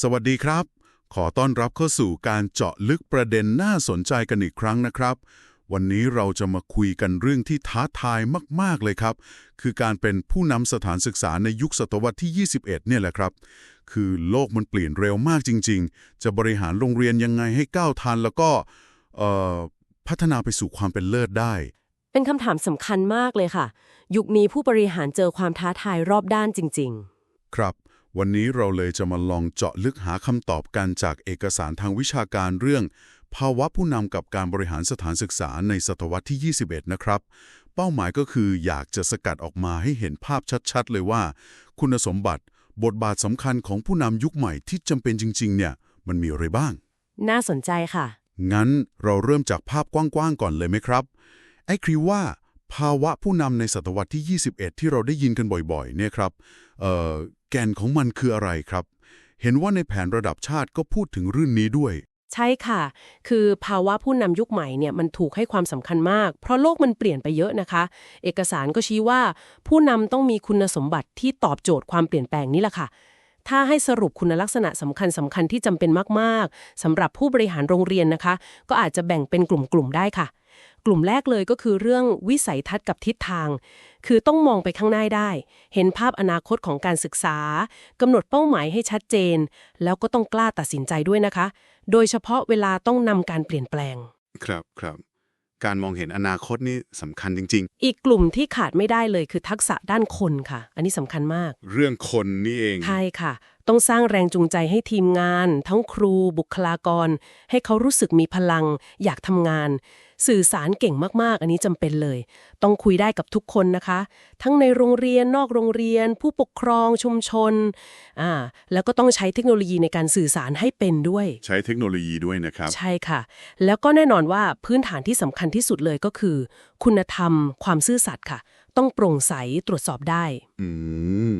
สวัสดีครับ ขอต้อนรับเข้าสู่การเจาะลึกประเด็นน่าสนใจกันอีกครั้งนะครับ วันนี้เราจะมาคุยกันเรื่องที่ท้าทายมาก ๆ เลยครับ คือการเป็นผู้นำสถานศึกษาในยุคศตวรรษที่ 21 เนี่ยแหละครับ คือโลกมันเปลี่ยนเร็วมากจริง ๆ จะบริหารโรงเรียนยังไงให้ก้าวทันแล้วก็เอ่อพัฒนาไปสู่ความเป็นเลิศได้ เป็นคำถามสำคัญมากเลยค่ะ ยุคนี้ผู้บริหารเจอความท้าทายรอบด้านจริงครับ วันนี้เราเลยจะมาลองเจาะลึกหาคำตอบกันจากเอกสารทางวิชาการเรื่อง ภาวะผู้นำกับการบริหารสถานศึกษาในศตวรรษที่ 21 นะครับ เป้าหมายก็คืออยากจะสกัดออกมาให้เห็นภาพชัดๆ เลยว่า คุณสมบัติบทบาทสำคัญของผู้นำยุคใหม่ที่จำเป็นจริง ๆ เนี่ยมันมีอะไรบ้างๆน่าสนใจค่ะ งั้นเราเริ่มจากภาพกว้างๆก่อนเลยไหมครับ ไอ้ครีว่า ภาวะผู้นำในศตวรรษที่ 21 ที่เราได้ยินกันบ่อยๆ เนี่ยครับเอ่อแกนของมันคืออะไรครับ เห็นว่าในแผนระดับชาติก็พูดถึงเรื่องนี้ด้วย ใช่ค่ะ คือภาวะผู้นำยุคใหม่เนี่ยมันถูกให้ความสำคัญมาก เพราะโลกมันเปลี่ยนไปเยอะนะคะ เอกสารก็ชี้ว่า ผู้นำต้องมีคุณสมบัติที่ตอบโจทย์ความเปลี่ยนแปลงนี่แหละค่ะถ้าให้สรุปคุณลักษณะสำคัญสำคัญที่จำเป็นมาก ๆสำหรับผู้บริหารโรงเรียนนะคะ ก็อาจจะแบ่งเป็นกลุ่มๆได้ค่ะ กลุ่มแรกเลยก็คือเรื่องวิสัยทัศน์กับทิศทาง คือต้องมองไปข้างหน้าได้ เห็นภาพอนาคตของการศึกษากำหนดเป้าหมายให้ชัดเจน แล้วก็ต้องกล้าตัดสินใจด้วยนะคะ โดยเฉพาะเวลาต้องนำการเปลี่ยนแปลง ครับครับ การมองเห็นอนาคตนี่สำคัญจริง อีกกลุ่มที่ขาดไม่ได้เลยคือทักษะด้านคนค่ะ อันนี้สำคัญมาก ๆ เรื่องคนนี่เอง ใช่ค่ะ ต้องสร้างแรงจูงใจให้ทีมงาน ทั้งครูบุคลากร ให้เขารู้สึกมีพลัง อยากทำงาน สื่อสารเก่งมากๆ อันนี้จำเป็นเลย ต้องคุยได้กับทุกคนนะคะ ทั้งในโรงเรียนนอกโรงเรียน ผู้ปกครองชุมชนอ่าแล้วก็ต้องใช้เทคโนโลยีในการสื่อสารให้เป็นด้วย ใช้เทคโนโลยีด้วยนะครับ ใช่ค่ะ แล้วก็แน่นอนว่าพื้นฐานที่สำคัญที่สุดเลยก็คือ คุณธรรม ความซื่อสัตย์ค่ะ ต้องโปร่งใสตรวจสอบได้ อืม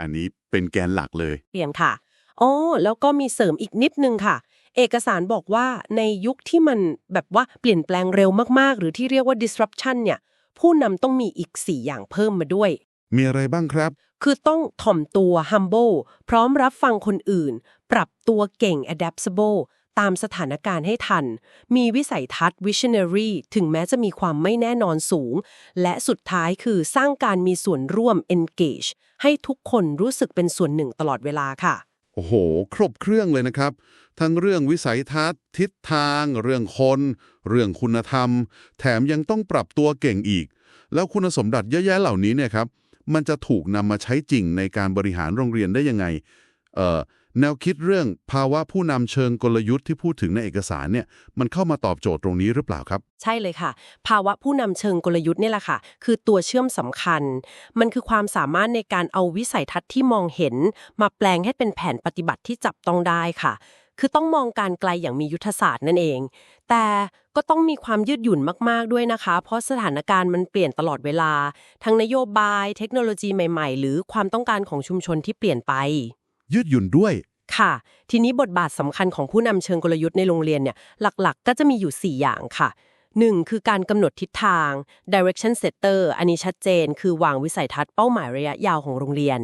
อันนี้เป็นแกนหลักเลย เปลี่ยนค่ะ อ๋อแล้วก็มีเสริมอีกนิดนึงค่ะ เอกสารบอกว่าในยุคที่มันแบบว่าเปลี่ยนแปลงเร็วมากๆ หรือที่เรียกว่า disruption เนี่ย ผู้นำต้องมีอีก 4 อย่างเพิ่มมาด้วย มีอะไรบ้างครับ คือต้องถ่อมตัว humble พร้อมรับฟังคนอื่น ปรับตัวเก่ง adaptable ตามสถานการณ์ให้ทัน มีวิสัยทัศน์ visionary ถึงแม้จะมีความไม่แน่นอนสูง และสุดท้ายคือสร้างการมีส่วนร่วม engage ให้ทุกคนรู้สึกเป็นส่วนหนึ่งตลอดเวลาค่ะ โอ้โห ครบเครื่องเลยนะครับ ทั้งเรื่องวิสัยทัศน์ ทิศทาง เรื่องคน เรื่องคุณธรรม แถมยังต้องปรับตัวเก่งอีก แล้วคุณสมบัติเยอะแยะเหล่านี้เนี่ยครับ มันจะถูกนำมาใช้จริงในการบริหารโรงเรียนได้ยังไง เอ่อ แนวคิดเรื่องภาวะผู้นำเชิงกลยุทธ์ที่พูดถึงในเอกสารเนี่ยมันเข้ามาตอบโจทย์ตรงนี้หรือเปล่าครับ ใช่เลยค่ะ ภาวะผู้นำเชิงกลยุทธ์เนี่ยแหละค่ะ คือตัวเชื่อมสำคัญ มันคือความสามารถในการเอาวิสัยทัศน์ที่มองเห็น มาแปลงให้เป็นแผนปฏิบัติที่จับต้องได้ค่ะ คือต้องมองการไกลอย่างมียุทธศาสตร์นั่นเอง แต่ก็ต้องมีความยืดหยุ่นมาก ๆ ด้วยนะคะ เพราะสถานการณ์มันเปลี่ยนตลอดเวลา ทั้งนโยบาย เทคโนโลยีใหม่ ๆ หรือความต้องการของชุมชนที่เปลี่ยนไป ยืดหยุ่นด้วย ค่ะ ทีนี้บทบาทสำคัญของผู้นำเชิงกลยุทธ์ในโรงเรียนเนี่ยหลักๆ ก็จะมีอยู่ 4 อย่างค่ะ 1. คือการกำหนดทิศทาง direction setter อันนี้ชัดเจน คือวางวิสัยทัศน์เป้าหมายระยะยาวของโรงเรียน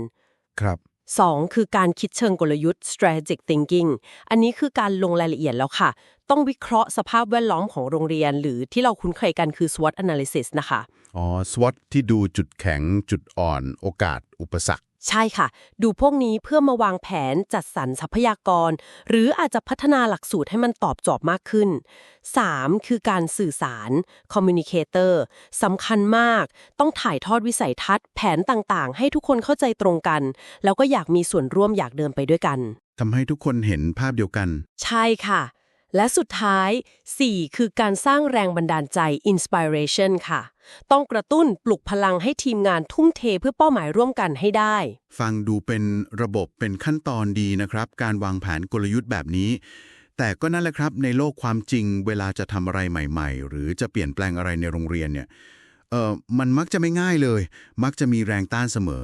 ครับ 2. คือการคิดเชิงกลยุทธ์ strategic thinking อันนี้คือการลงรายละเอียดแล้วค่ะ ต้องวิเคราะห์สภาพแวดล้อมของโรงเรียน หรือที่เราคุ้นเคยกันคือ SWOT analysis นะคะ อ๋อ SWOT ที่ดูจุดแข็งจุดอ่อน โอกาส อุปสรรค ใช่ค่ะ ดูพวกนี้เพื่อมาวางแผนจัดสรรทรัพยากร หรืออาจจะพัฒนาหลักสูตรให้มันตอบโจทย์มากขึ้น 3. คือการสื่อสาร communicator สำคัญมาก ต้องถ่ายทอดวิสัยทัศน์ แผนต่างๆ ให้ทุกคนเข้าใจตรงกัน แล้วก็อยากมีส่วนร่วมอยากเดินไปด้วยกันทำให้ทุกคนเห็นภาพเดียวกัน ใช่ค่ะ และสุดท้าย 4 คือการสร้างแรงบันดาลใจ inspiration ค่ะ ต้องกระตุ้นปลุกพลังให้ทีมงานทุ่มเทเพื่อเป้าหมายร่วมกันให้ได้ ฟังดูเป็นระบบเป็นขั้นตอนดีนะครับ การวางแผนกลยุทธ์แบบนี้ แต่ก็นั่นแหละครับในโลกความจริง เวลาจะทำอะไรใหม่ ๆ หรือจะเปลี่ยนแปลงอะไรในโรงเรียนเนี่ยเออมันมักจะไม่ง่ายเลย มักจะมีแรงต้านเสมอ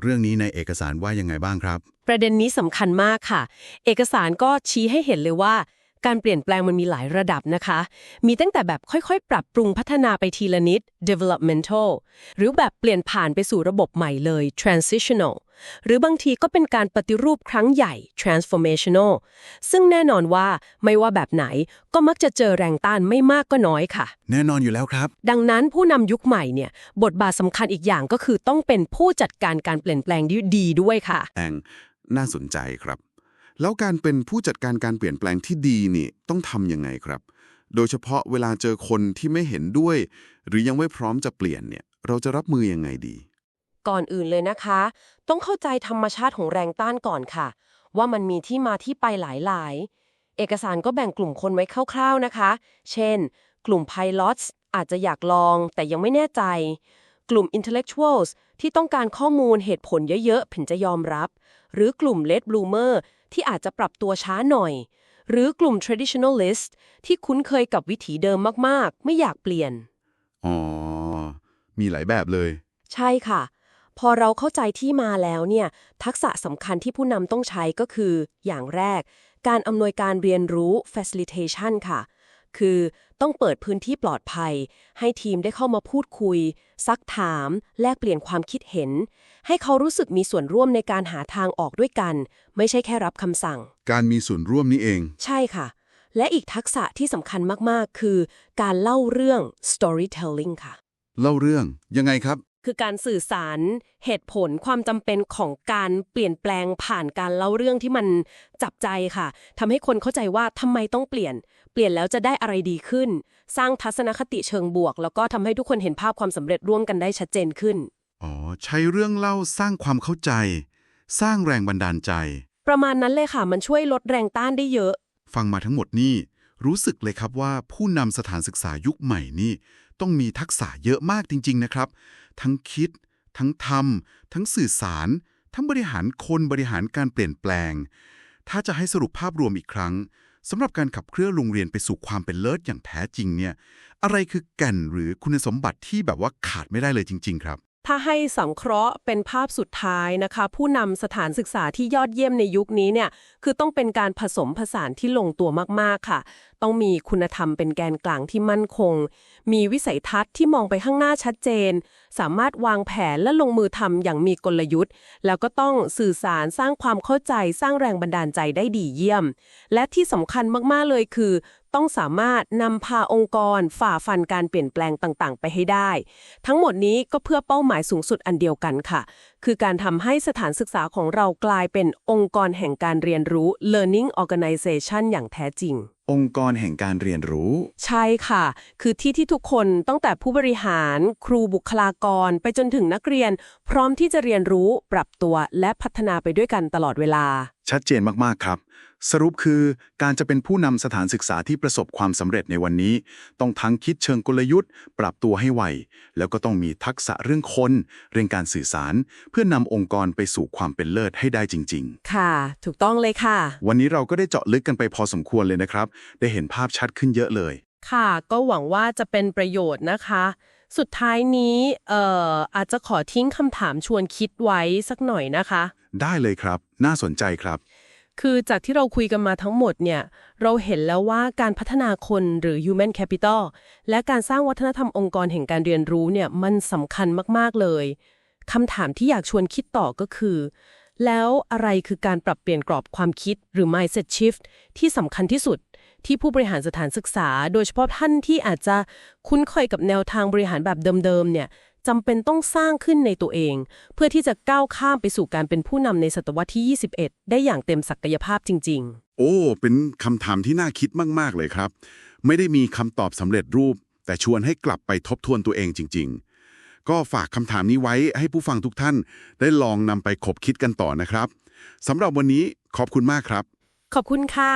เรื่องนี้ในเอกสารว่ายังไงบ้างครับ ประเด็นนี้สำคัญมากค่ะ เอกสารก็ชี้ให้เห็นเลยว่า การเปลี่ยนแปลงมันมีหลายระดับนะคะ มีตั้งแต่แบบค่อยๆ ปรับปรุงพัฒนาไปทีละนิด developmental หรือแบบเปลี่ยนผ่านไปสู่ระบบใหม่เลย transitional หรือบางทีก็เป็นการปฏิรูปครั้งใหญ่ transformational ซึ่งแน่นอนว่าไม่ว่าแบบไหนก็มักจะเจอแรงต้านไม่มากก็น้อยค่ะ แน่นอนอยู่แล้วครับ ดังนั้นผู้นำยุคใหม่เนี่ย บทบาทสำคัญอีกอย่างก็คือต้องเป็นผู้จัดการการเปลี่ยนแปลงที่ดีด้วยค่ะแปลงน่าสนใจครับ แล้วการเป็นผู้จัดการการเปลี่ยนแปลงที่ดีนี่ต้องทำยังไงครับ โดยเฉพาะเวลาเจอคนที่ไม่เห็นด้วย หรือยังไม่พร้อมจะเปลี่ยนเนี่ย เราจะรับมือยังไงดี ก่อนอื่นเลยนะคะ ต้องเข้าใจธรรมชาติของแรงต้านก่อนค่ะ ว่ามันมีที่มาที่ไปหลายๆ เอกสารก็แบ่งกลุ่มคนไว้คร่าวๆนะคะ เช่น กลุ่ม Pilots อาจจะอยากลองแต่ยังไม่แน่ใจ กลุ่ม Intellectuals ที่ต้องการข้อมูลเหตุผลเยอะๆถึงจะยอมรับ หรือกลุ่ม Late Bloomer ที่อาจจะปรับตัวช้าหน่อย หรือกลุ่ม Traditionalist ที่คุ้นเคยกับวิถีเดิมมากๆ ไม่อยากเปลี่ยน อ๋อ มีหลายแบบเลย ใช่ค่ะ พอเราเข้าใจที่มาแล้วเนี่ย ทักษะสำคัญที่ผู้นำต้องใช้ก็คือ อย่างแรก การอำนวยการเรียนรู้ facilitation ค่ะ คือ ต้องเปิดพื้นที่ปลอดภัย ให้ทีมได้เข้ามาพูดคุย ซักถาม แลกเปลี่ยนความคิดเห็น ให้เขารู้สึกมีส่วนร่วมในการหาทางออกด้วยกัน ไม่ใช่แค่รับคำสั่ง การมีส่วนร่วมนี่เอง ใช่ค่ะ และอีกทักษะที่สำคัญมากๆ คือ การเล่าเรื่อง storytelling ค่ะ เล่าเรื่องยังไงครับ คือการสื่อสารเหตุผลความจำเป็นของการเปลี่ยนแปลงผ่านการเล่าเรื่องที่มันจับใจค่ะทำให้คนเข้าใจว่าทำไมต้องเปลี่ยน เปลี่ยนแล้วจะได้อะไรดีขึ้น สร้างทัศนคติเชิงบวก แล้วก็ทำให้ทุกคนเห็นภาพความสำเร็จร่วมกันได้ชัดเจนขึ้นอ๋อใช้เรื่องเล่าสร้างความเข้าใจ สร้างแรงบันดาลใจ ประมาณนั้นเลยค่ะมันช่วยลดแรงต้านได้เยอะ ฟังมาทั้งหมดนี่รู้สึกเลยครับว่าผู้นำสถานศึกษายุคใหม่นี่ ต้องมีทักษะเยอะมากจริง ๆ นะครับ ทั้งคิด ทั้งทำทั้งสื่อสาร ทั้งบริหารคนบริหารการเปลี่ยนแปลง ถ้าจะให้สรุปภาพรวมอีกครั้งสำหรับการขับเคลื่อนโรงเรียนไปสู่ความเป็นเลิศอย่างแท้จริงเนี่ย อะไรคือแก่นหรือคุณสมบัติที่แบบว่าขาดไม่ได้เลยจริง ๆ ครับ ถ้าให้สังเคราะห์เป็นภาพสุดท้ายนะคะ ผู้นำสถานศึกษาที่ยอดเยี่ยมในยุคนี้เนี่ย คือต้องเป็นการผสมผสานที่ลงตัวมาก ๆ ค่ะต้องมีคุณธรรมเป็นแกนกลางที่มั่นคง มีวิสัยทัศน์ที่มองไปข้างหน้าชัดเจน สามารถวางแผนและลงมือทำอย่างมีกลยุทธ์ แล้วก็ต้องสื่อสารสร้างความเข้าใจ สร้างแรงบันดาลใจได้ดีเยี่ยม และที่สำคัญมากๆเลยคือ ต้องสามารถนำพาองค์กร ฝ่าฟันการเปลี่ยนแปลงต่างๆ ไปให้ได้ ทั้งหมดนี้ก็เพื่อเป้าหมายสูงสุดอันเดียวกันค่ะ คือการทำให้สถานศึกษาของเรากลายเป็นองค์กรแห่งการเรียนรู้ learning organization อย่างแท้จริง องค์กรแห่งการเรียนรู้ ใช่ค่ะ คือที่ที่ทุกคนตั้งแต่ผู้บริหาร ครูบุคลากร ไปจนถึงนักเรียน พร้อมที่จะเรียนรู้ ปรับตัวและพัฒนาไปด้วยกันตลอดเวลา ชัดเจนมากๆครับ สรุปคือการจะเป็นผู้นำสถานศึกษาที่ประสบความสำเร็จในวันนี้ ต้องทั้งคิดเชิงกลยุทธ์ ปรับตัวให้ไว แล้วก็ต้องมีทักษะเรื่องคน เรื่องการสื่อสาร เพื่อนำองค์กรไปสู่ความเป็นเลิศให้ได้จริงค่ะ ถูกต้องเลยค่ะๆวันนี้เราก็ได้เจาะลึกกันไปพอสมควรเลยนะครับ ได้เห็นภาพชัดขึ้นเยอะเลย ค่ะ ก็หวังว่าจะเป็นประโยชน์นะคะ สุดท้ายนี้เอ่ออาจจะขอทิ้งคำถามชวนคิดไว้สักหน่อยนะคะ ได้เลยครับ น่าสนใจครับ คือจากที่เราคุยกันมาทั้งหมดเนี่ย เราเห็นแล้วว่าการพัฒนาคนหรือ human capital และการสร้างวัฒนธรรมองค์กรแห่งการเรียนรู้เนี่ยมันสำคัญมาก ๆ เลยคำถามที่อยากชวนคิดต่อก็คือ แล้วอะไรคือการปรับเปลี่ยนกรอบความคิดหรือ mindset shift ที่สำคัญที่สุด ที่ผู้บริหารสถานศึกษา โดยเฉพาะท่านที่อาจจะคุ้นเคยกับแนวทางบริหารแบบเดิมๆเนี่ยจำเป็นต้องสร้างขึ้นในตัวเอง เพื่อที่จะก้าวข้ามไปสู่การเป็นผู้นำในศตวรรษที่ 21 ได้อย่างเต็มศักยภาพจริงโอ้ เป็นคำถามที่น่าคิดมาก ๆ เลยครับ ไม่ได้มีคำตอบสำเร็จรูป แต่ชวนให้กลับไปทบทวนตัวเองจริง ๆ ก็ฝากคำถามนี้ไว้ให้ผู้ฟังทุกท่านได้ลองนำไปคบคิดกันต่อนะครับสำหรับวันนี้ขอบคุณมากครับๆขอบคุณค่ะ